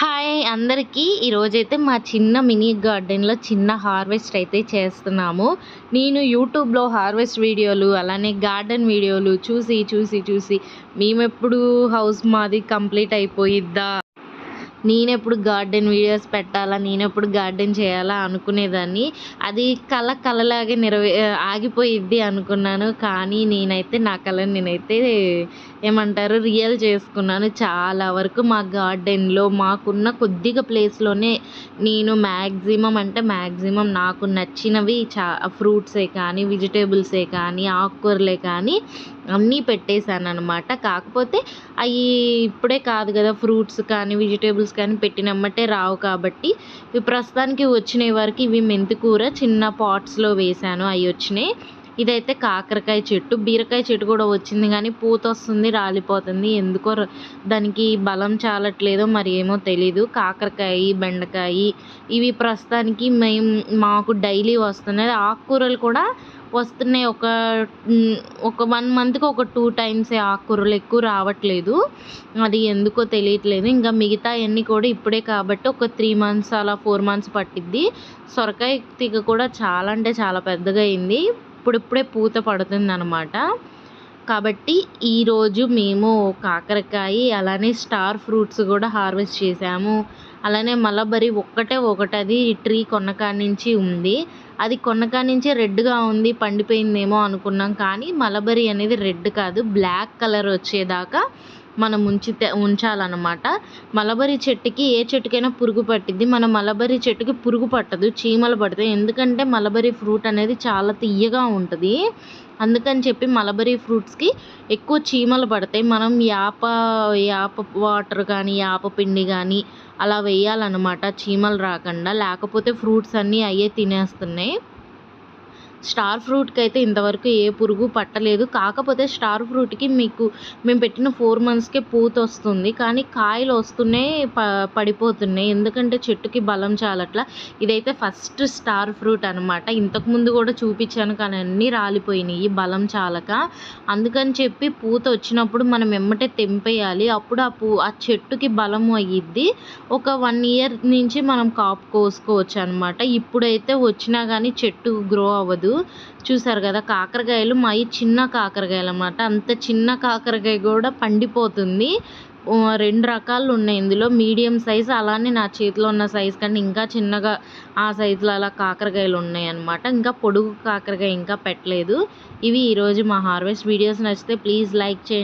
Hi అందరికీ. ఈరోజైతే మా చిన్న మినీ గార్డెన్లో చిన్న హార్వెస్ట్ అయితే చేస్తున్నాము. నేను యూట్యూబ్లో హార్వెస్ట్ వీడియోలు అలానే గార్డెన్ వీడియోలు చూసి చూసి చూసి మేమెప్పుడు హౌస్ మాది కంప్లీట్ అయిపోయిద్దా? నేనెప్పుడు గార్డెన్ వీడియోస్ పెట్టాలా నేనెప్పుడు గార్డెన్ చేయాలా అనుకునేదాన్ని. అది కళ కళలాగే నెరవే ఆగిపోయిద్ది అనుకున్నాను. కానీ నేనైతే నా కళని నేనైతే ఏమంటారు రియల్ చేసుకున్నాను. చాలా వరకు మా గార్డెన్లో మాకున్న కొద్దిగా ప్లేస్లోనే నేను మ్యాక్సిమం అంటే మ్యాక్సిమం నాకు నచ్చినవి చా ఫ్రూట్సే కానీ వెజిటేబుల్సే కానీ ఆకుకూరలే కానీ అన్నీ పెట్టేశాను అనమాట కాకపోతే అవి ఇప్పుడే కాదు కదా ఫ్రూట్స్ కానీ వెజిటేబుల్స్ కానీ పెట్టినమ్మటే రావు కాబట్టి ఇవి ప్రస్తుతానికి వచ్చినాయి వరకు ఇవి మెంతికూర చిన్న పాట్స్లో వేశాను అవి వచ్చినాయి. ఇదైతే కాకరకాయ చెట్టు. బీరకాయ చెట్టు కూడా వచ్చింది కానీ పూత వస్తుంది రాలిపోతుంది. ఎందుకో దానికి బలం చాలట్లేదో మరి ఏమో తెలీదు. కాకరకాయ బెండకాయ ఇవి ప్రస్తుతానికి మేము మాకు డైలీ వస్తున్నాయి. ఆకుకూరలు కూడా వస్తున్నాయి. ఒక ఒక వన్ మంత్కి ఒక టూ టైమ్స్ ఆకుకూరలు ఎక్కువ రావట్లేదు. అది ఎందుకో తెలియట్లేదు. ఇంకా మిగతా అన్నీ కూడా ఇప్పుడే కాబట్టి ఒక త్రీ మంత్స్ అలా ఫోర్ మంత్స్ పట్టిద్ది. సొరకాయ తీగ కూడా చాలా అంటే చాలా పెద్దగా అయింది. ఇప్పుడిప్పుడే పూత పడుతుంది అనమాట కాబట్టి ఈరోజు మేము కాకరకాయ అలానే స్టార్ ఫ్రూట్స్ కూడా హార్వెస్ట్ చేసాము అలానే మలబరి ఒక్కటే ఒకటది. ట్రీ కొన్నకాడ నుంచి ఉంది. అది కొన్నకాడ నుంచి రెడ్గా ఉంది పండిపోయిందేమో అనుకున్నాం. కానీ మలబరి అనేది రెడ్ కాదు. బ్లాక్ కలర్ వచ్చేదాకా మనం ఉంచితే ఉంచాలన్నమాట. మలబరి చెట్టుకి ఏ చెట్టుకైనా పురుగు పట్టిద్ది. మన మలబరి చెట్టుకి పురుగు పట్టదు చీమలు పడతాయి. ఎందుకంటే మలబరి ఫ్రూట్ అనేది చాలా తీయగా ఉంటుంది. అందుకని చెప్పి మలబరీ ఫ్రూట్స్కి ఎక్కువ చీమలు పడతాయి. మనం యాప యాప వాటర్ కానీ యాప పిండి కానీ అలా వేయాలన్నమాట. చీమలు రాకుండా. లేకపోతే ఫ్రూట్స్ అన్నీ అయ్యే తినేస్తున్నాయి. స్టార్ ఫ్రూట్కి అయితే ఇంతవరకు ఏ పురుగు పట్టలేదు. కాకపోతే స్టార్ ఫ్రూట్కి మీకు మేము పెట్టిన ఫోర్ మంత్స్కే పూత వస్తుంది కానీ కాయలు వస్తున్నాయి ప పడిపోతున్నాయి. ఎందుకంటే చెట్టుకి బలం చాలట్లా. ఇదైతే ఫస్ట్ స్టార్ ఫ్రూట్ అనమాట ఇంతకుముందు కూడా చూపించాను కానీ అన్నీ రాలిపోయినాయి. బలం చాలక. అందుకని చెప్పి పూత వచ్చినప్పుడు మనం ఎమ్మటే తెంపేయాలి. అప్పుడు ఆ పూ ఆ చెట్టుకి బలము అయ్యిద్ది ఒక వన్ ఇయర్ నుంచి మనం కాపు కోసుకోవచ్చు అనమాట ఇప్పుడైతే వచ్చినా కానీ చెట్టు గ్రో అవ్వదు. చూసారు కదా కాకరకాయలు మావి చిన్న కాకరకాయలు అన్నమాట అంత చిన్న కాకరకాయ కూడా పండిపోతుంది. రెండు రకాలు ఉన్నాయి ఇందులో. మీడియం సైజ్ అలానే నా చేతిలో ఉన్న సైజ్ కంటే ఇంకా చిన్నగా ఆ సైజులో అలా కాకరకాయలు ఉన్నాయి అన్నమాట ఇంకా పొడుగు కాకరకాయ ఇంకా పెట్టలేదు. ఇవి ఈరోజు మా హార్వెస్ట్. వీడియోస్ నచ్చితే ప్లీజ్ లైక్ చేయండి.